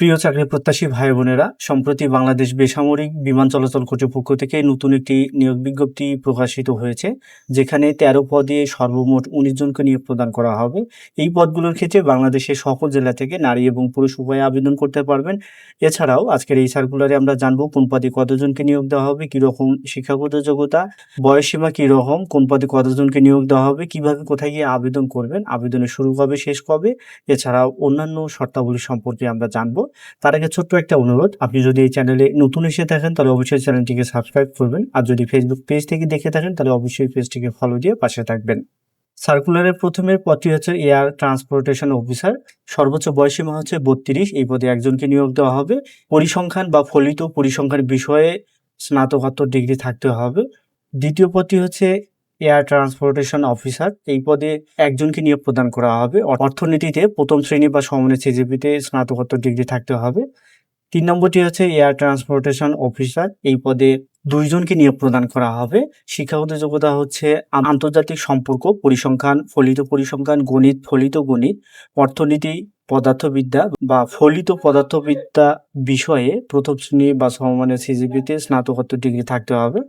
প্রিয় চাকরি প্রত্যাশী ভাই বোনেরা, সম্প্রতি বাংলাদেশ বেসামরিক বিমান চলাচল কর্তৃপক্ষ থেকে নতুন একটি নিয়োগ বিজ্ঞপ্তি প্রকাশিত হয়েছে, যেখানে তেরো পদে সর্বমোট উনিশ জনকে নিয়োগ প্রদান করা হবে। এই পদগুলোর ক্ষেত্রে বাংলাদেশের সকল জেলা থেকে নারী এবং পুরুষ উভয়ে আবেদন করতে পারবেন। এছাড়াও আজকের এই সার্কুলারে আমরা জানব কোন পদে কতজনকে নিয়োগ দেওয়া হবে, কীরকম শিক্ষাগত যোগ্যতা, বয়সসীমা কীরকম, কোন পদে কতজনকে নিয়োগ দেওয়া হবে, কীভাবে কোথায় গিয়ে আবেদন করবেন, আবেদনের শুরু কবে, শেষ কবে, এছাড়াও অন্যান্য শর্তাবলী সম্পর্কে আমরা জানব। তার আগে ছোট্ট একটা অনুরোধ, আপনি যদি এই চ্যানেলে নতুন এসে থাকেন, তাহলে অবশ্যই চ্যানেলটিকে সাবস্ক্রাইব করবেন। আর যদি ফেসবুক পেজ থেকে দেখে থাকেন, তাহলে অবশ্যই পেজটিকে ফলো দিয়ে পাশে থাকবেন। সার্কুলারের প্রথমের পদটি হচ্ছে এয়ার ট্রান্সপোর্টেশন অফিসার সর্বোচ্চ বয়সীমা হচ্ছে বত্রিশ, এই পদে একজনকে নিয়োগ দেওয়া হবে। পরিসংখ্যান বা ফলিত পরিসংখ্যান বিষয়ে স্নাতকোত্তর ডিগ্রি থাকতে হবে। দ্বিতীয় পদটি হচ্ছে এয়ার ট্রান্সপোর্টেশন অফিসার। এই পদে একজনকে নিয়োগ প্রদান করা হবে। অর্থনীতিতে প্রথম শ্রেণি বা সমানের সিজিপিতে স্নাতকোত্তর ডিগ্রি থাকতে হবে। তিন নম্বরটি হচ্ছে এয়ার ট্রান্সপোর্টেশন অফিসার। এই পদে দুইজনকে নিয়োগ প্রদান করা হবে। শিক্ষাগত যোগ্যতা হচ্ছে আন্তর্জাতিক সম্পর্ক, পরিসংখ্যান, ফলিত পরিসংখ্যান, গণিত, ফলিত গণিত, অর্থনীতি, পদার্থবিদ্যা বা ফলিত পদার্থবিদ্যা বিষয়ে প্রথম শ্রেণি বা সমমানের সিজিপিতে স্নাতকোত্তর ডিগ্রি থাকতে হবে।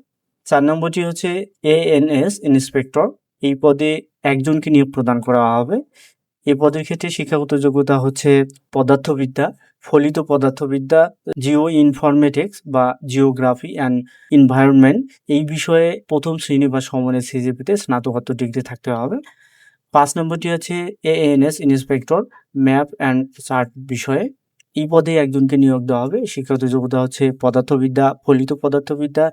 চার নম্বরটি হচ্ছে এএনএস ইন্সপেক্টর এই পদে একজনকে নিয়োগ প্রদান করা হবে। এই পদের ক্ষেত্রে শিক্ষাগত যোগ্যতা হচ্ছে পদার্থবিদ্যা, ফলিত পদার্থবিদ্যা জিও ইনফরমেটিক্স বা জিওগ্রাফি অ্যান্ড এনভায়রনমেন্ট এই বিষয়ে প্রথম শ্রেণি বা সমানের সিজিপিতে স্নাতকোত্তর ডিগ্রি থাকতে হবে। পাঁচ নম্বরটি হচ্ছে ANS inspector map and chart বিষয়ে। এই পদে একজনকে নিয়োগ দেওয়া হবে। শিক্ষাগত যোগ্যতা হচ্ছে পদার্থবিদ্যা, ফলিত পদার্থবিদ্যা,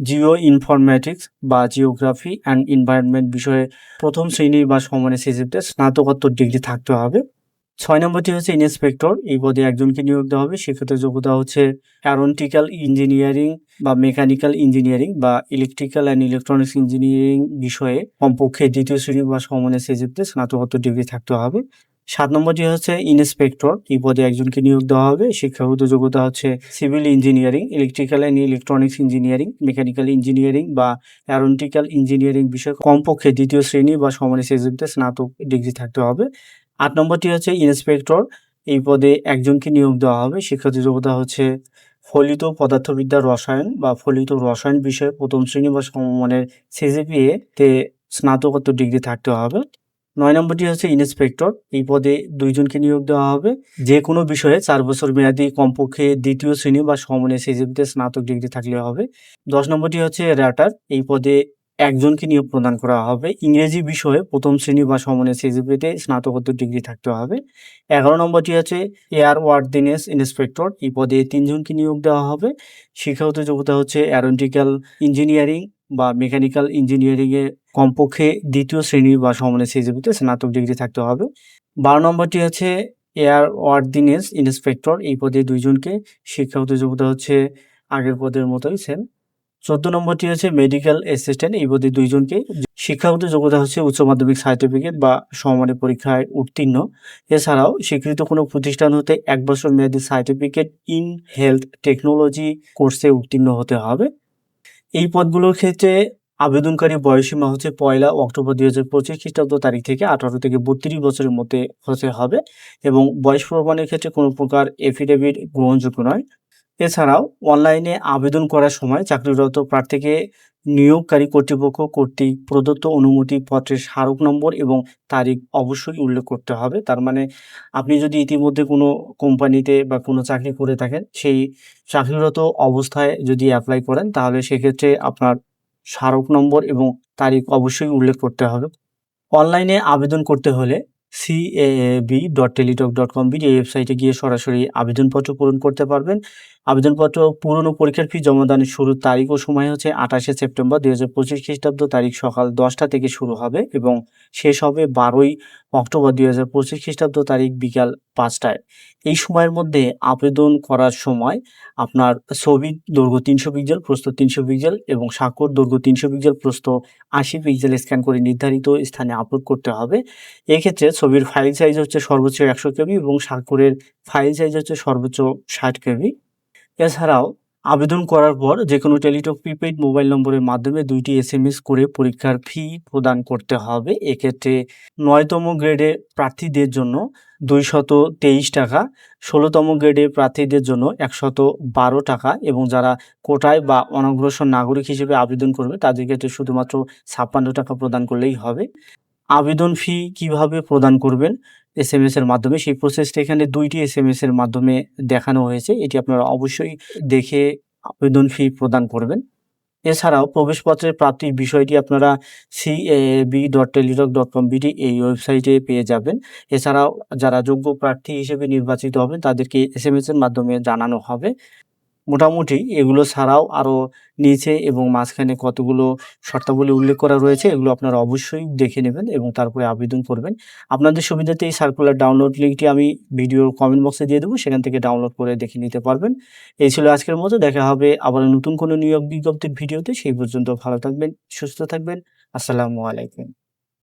জিও ইনফরমেটিক্স বা জিওগ্রাফি অ্যান্ড এনভায়রনমেন্ট বিষয়ে প্রথম শ্রেণি বা সমানের সিজিপিতে স্নাতকোত্তর ডিগ্রি থাকতে হবে। ছয় নম্বরটি হচ্ছে ইন্সপেক্টর। এই পদে একজনকে নিয়োগ দেওয়া হবে। সেক্ষেত্রে যোগ্যতা হচ্ছে অ্যারোনটিক্যাল ইঞ্জিনিয়ারিং বা মেকানিক্যাল ইঞ্জিনিয়ারিং বা ইলেকট্রিক্যাল অ্যান্ড ইলেকট্রনিক্স ইঞ্জিনিয়ারিং বিষয়ে কমপক্ষে দ্বিতীয় শ্রেণি বা সমানের সিজিপিতে স্নাতকোত্তর ডিগ্রি থাকতে হবে। সাত নম্বরটি হচ্ছে ইন্সপেক্টর এই পদে একজনকে নিয়োগ দেওয়া হবে। শিক্ষাগত যোগ্যতা হচ্ছে civil engineering electrical and electronics engineering mechanical engineering বা অ্যারোনটিক্যাল ইঞ্জিনিয়ারিং বিষয়ে কমপক্ষে দ্বিতীয় শ্রেণি বা সমানের সিজিপিতে স্নাতক ডিগ্রি থাকতে হবে। আট নম্বরটি হচ্ছে ইন্সপেক্টর, এই পদে একজনকে নিয়োগ দেওয়া হবে। শিক্ষাগত যোগ্যতা হচ্ছে ফলিত পদার্থবিদ্যা রসায়ন বা ফলিত রসায়ন বিষয়ে প্রথম শ্রেণি বা সমমানের সিজিপিএ তে স্নাতকোত্তর ডিগ্রি থাকতে হবে। নয় নম্বরটি হচ্ছে ইন্সপেক্টর। এই পদে দুইজনকে নিয়োগ দেওয়া হবে। যে কোনো বিষয়ে চার বছর মেয়াদি কমপক্ষে দ্বিতীয় শ্রেণি বা সমমানের সিজিপিতে স্নাতক ডিগ্রি থাকলে হবে। দশ নম্বরটি হচ্ছে র্যাটার। এই পদে একজনকে নিয়োগ প্রদান করা হবে। ইংরেজি বিষয়ে প্রথম শ্রেণি বা সমানের সিজিপিতে স্নাতকোত্তর ডিগ্রি থাকতে হবে। এগারো নম্বরটি আছে এয়ার ওয়ার্ডিনেস ইন্সপেক্টর। এই পদে তিনজনকে নিয়োগ দেওয়া হবে। শিক্ষাগত যোগ্যতা হচ্ছে অ্যারোনটিক্যাল ইঞ্জিনিয়ারিং বা মেকানিক্যাল ইঞ্জিনিয়ারিংয়ে কমপক্ষে দ্বিতীয় শ্রেণি বা সমানের সিজিপিতে স্নাতক ডিগ্রি থাকতে হবে। বারো নম্বরটি হচ্ছে এয়ার ওয়ার্ডিনেস ইন্সপেক্টর, এই পদে দুইজনকে শিক্ষাগত যোগ্যতা হচ্ছে আগের পদের মতোই সেম চোদ্দ নম্বরটি হচ্ছে মেডিকেল অ্যাসিস্ট্যান্ট এই পদে দুইজনকে শিক্ষাগত যোগ্যতা হচ্ছে উচ্চ মাধ্যমিক সার্টিফিকেট বা সমমানের পরীক্ষায় উত্তীর্ণ। এছাড়াও স্বীকৃত কোনো প্রতিষ্ঠান হতে এক বছর মেয়াদী সার্টিফিকেট ইন হেলথ টেকনোলজি কোর্সে উত্তীর্ণ হতে হবে। এই পদগুলোর ক্ষেত্রে আবেদনকারী বয়সীমা হচ্ছে পয়লা অক্টোবর দুই হাজার পঁচিশ খ্রিস্টাব্দ তারিখ থেকে আঠারো থেকে বত্রিশ বছরের মধ্যে হতে হবে এবং বয়স প্রমাণের ক্ষেত্রে কোনো প্রকার এফিডেভিট গ্রহণযোগ্য নয়। এছাড়াও অনলাইনে আবেদন করার সময় চাকরিরত প্রার্থীকে নিয়োগকারী কর্তৃপক্ষ কর্তৃক প্রদত্ত অনুমতি পত্রের স্মারক নম্বর এবং তারিখ অবশ্যই উল্লেখ করতে হবে। তার মানে আপনি যদি ইতিমধ্যে কোনো কোম্পানিতে বা কোনো চাকরি করে থাকেন, সেই চাকরিরত অবস্থায় যদি অ্যাপ্লাই করেন, তাহলে সেক্ষেত্রে আপনার স্মারক নম্বর এবং তারিখ অবশ্যই উল্লেখ করতে হবে। অনলাইনে আবেদন করতে হলে CAB dot Teletalk dot com B এই ওয়েবসাইটে গিয়ে সরাসরি আবেদনপত্র পূরণ করতে পারবেন। আবেদনপত্র পূরণ ও পরীক্ষার ফি জমাদানের শুরুর তারিখ ও সময় হচ্ছে আঠাশে সেপ্টেম্বর দুই হাজার পঁচিশ খ্রিস্টাব্দ, তারিখ সকাল দশটা থেকে শুরু হবে এবং শেষ হবে বারোই অক্টোবর দুই হাজার পঁচিশ খ্রিস্টাব্দ, তারিখ বিকাল পাঁচটায়। এই সময়ের মধ্যে আবেদন করার সময় আপনার ছবি, দৈর্ঘ্য তিনশো পিক্সেল প্রস্থ তিনশো পিক্সেল এবং স্বাক্ষর দৈর্ঘ্য তিনশো পিক্সেল প্রস্থ আশি পিক্সেল স্ক্যান করে নির্ধারিত স্থানে আপলোড করতে হবে। এক্ষেত্রে ছবির ফাইল সাইজ হচ্ছে সর্বোচ্চ একশো কেবি এবং স্বাক্ষরের ফাইল সাইজ হচ্ছে সর্বোচ্চ ষাট কেবি। এছাড়াও আবেদন করার পর যে কোনো টেলিটক প্রিপেইড মোবাইল নম্বরের মাধ্যমে দুইটি এসএমএস করে পরীক্ষার ফি প্রদান করতে হবে। এক্ষেত্রে নয়তম গ্রেডে প্রার্থীদের জন্য দুইশত তেইশ টাকা, ষোলোতম গ্রেডে প্রার্থীদের জন্য একশত বারো টাকা এবং যারা কোটায় বা অনগ্রসর নাগরিক হিসেবে আবেদন করবে, তাদের ক্ষেত্রে শুধুমাত্র ছাপ্পান্ন টাকা প্রদান করলেই হবে। আবেদন ফি কীভাবে প্রদান করবেন? এস এম এর মাধ্যমে। সেই প্রসেসটা এখানে দুইটি এস এম এর মাধ্যমে দেখানো হয়েছে। এটি আপনারা অবশ্যই দেখে আবেদন ফি প্রদান করবেন। এছাড়াও প্রবেশপত্রের প্রাপ্তির বিষয়টি আপনারা C A B dot Teletalk dot com BD এই ওয়েবসাইটে পেয়ে যাবেন। এছাড়াও যারা যোগ্য প্রার্থী হিসেবে নির্বাচিত হবেন, তাদেরকে এস এম এর মাধ্যমে জানানো হবে। মোটামুটি এগুলো ছাড়াও আরও নিচে এবং মাঝখানে কতগুলো শর্তাবলী উল্লেখ করা রয়েছে, এগুলো আপনারা অবশ্যই দেখে নেবেন এবং তারপরে আবেদন করবেন। আপনাদের সুবিধাতে এই সার্কুলার ডাউনলোড লিঙ্কটি আমি ভিডিওর কমেন্ট বক্সে দিয়ে দেবো, সেখান থেকে ডাউনলোড করে দেখে নিতে পারবেন। এই ছিল আজকের মতো, দেখা হবে আবার নতুন কোনো নিয়োগ বিজ্ঞপ্তির ভিডিওতে সেই পর্যন্ত ভালো থাকবেন, সুস্থ থাকবেন। আসসালামু আলাইকুম।